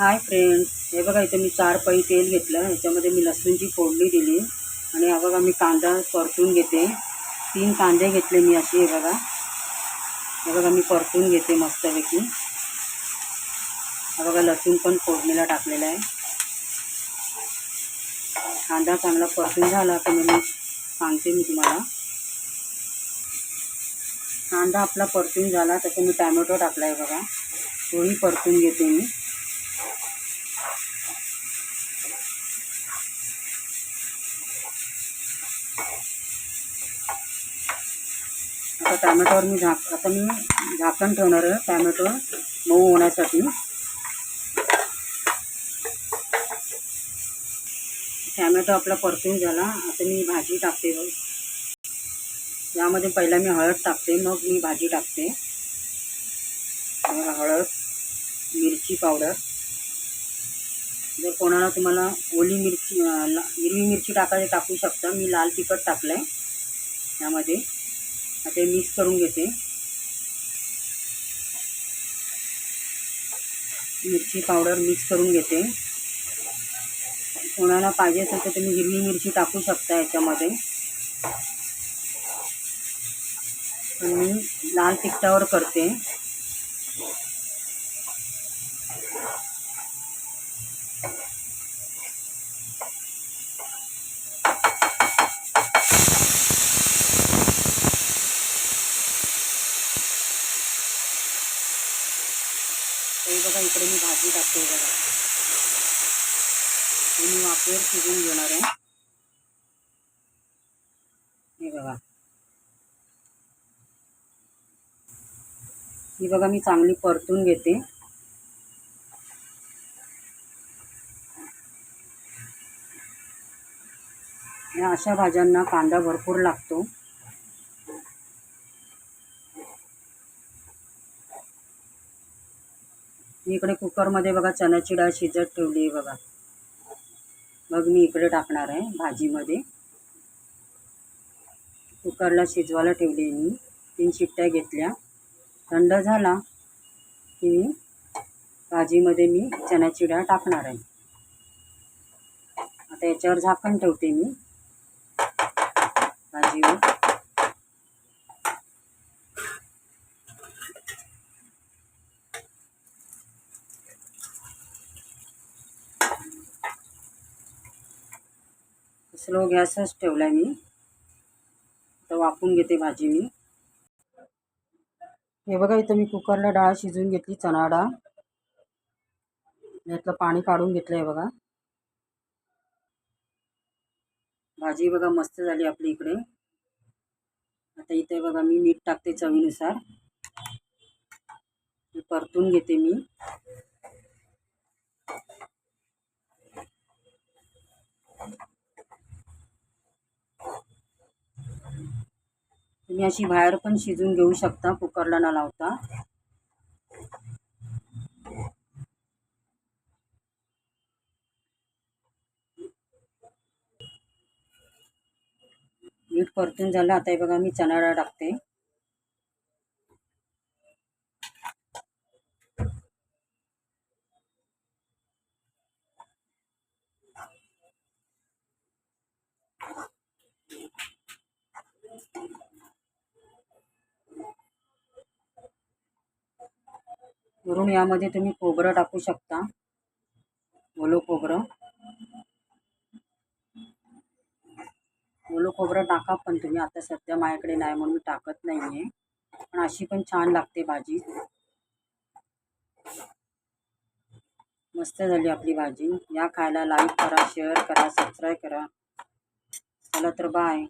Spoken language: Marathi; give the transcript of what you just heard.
हाय फ्रेंड्स हे बघा इथे मी चार पै तेल घेतलं. ह्याच्यामध्ये मी लसूणची फोडणी दिली. आणि हा बघा मी कांदा परतून घेते. तीन कांदे घेतले मी असे हे बघा. हे बघा मी परतून घेते मस्तपैकी. हा बघा लसूण पण फोडणीला टाकलेला आहे. कांदा चांगला परतून झाला तर मग मी सांगते मी तुम्हाला. कांदा आपला परतून झाला त्याच्यात मी टॅमॅटो टाकला आहे बघा. तोही परतून घेते मी. आता टॅमॅटोवर मी झाक आता मी झाकण ठेवणार आहे टॅमॅटो मऊ होण्यासाठी. टॅमॅटो आपला परतून झाला. आता मी भाजी टाकते यामध्ये पहिला मी हळद टाकते मग मी भाजी टाकते. हळद मिरची पावडर. जर कोणाला तुम्हाला ओली मिरची ला- हिरवी मिरची टाकायची टाकू शकता. मी लाल तिखट टाकलं आहे यामध्ये. आता मिक्स करून घेते. मिरची पावडर मिक्स करून घेते. कोणाला पाहिजे असेल तर तुम्ही हिरवी मिरची टाकू शकता याच्यामध्ये. पण मी लाल तिखटावर करते. बघा इकडे मी भाजी टाकते बघा. हे मी वाफेवर शिजून घेणार आहे. हे बघा. ही बघा मी चांगली परतून घेते. या अशा भाज्यांना कांदा भरपूर लागतो. इकडे कुकरमध्ये बघा चण्याची डाळ शिजत ठेवली आहे बघा. मग मी इकडे टाकणार आहे भाजीमध्ये. कुकरला शिजवायला ठेवली आहे मी. तीन शिट्ट्या घेतल्या. थंड झाला की मी भाजीमध्ये मी चण्याची डाळ टाकणार आहे. आता याच्यावर झाकण ठेवते मी. भाजीवर. स्लो गॅसच ठेवला आहे मी. तर वाफून घेते भाजी मी हे बघा इथं मी कुकरला डाळ शिजवून घेतली चणा डाळ. यातलं पाणी काढून घेतलं आहे बघा. भाजी बघा मस्त झाली आपली इकडे. आता इथे बघा मी मीठ टाकते चवीनुसार. परतून घेते मी. तुम्ही अशी बाहेर पण शिजून घेऊ शकता कुकरला न लावता. मीठ परतून झालं आता हे बघा मी चणा डाळ टाकते. वरून यामध्ये तुम्ही खोबरं टाकू शकता. ओलं खोबरं. ओलं खोबरं टाका पण तुम्ही. आता सध्या माझ्याकडे नाही म्हणून मी टाकत नाही आहे पण अशी पण छान लागते भाजी. मस्त झाली आपली भाजी. या खायला लाईक करा शेअर करा सबस्क्राईब करा. चला तर बाय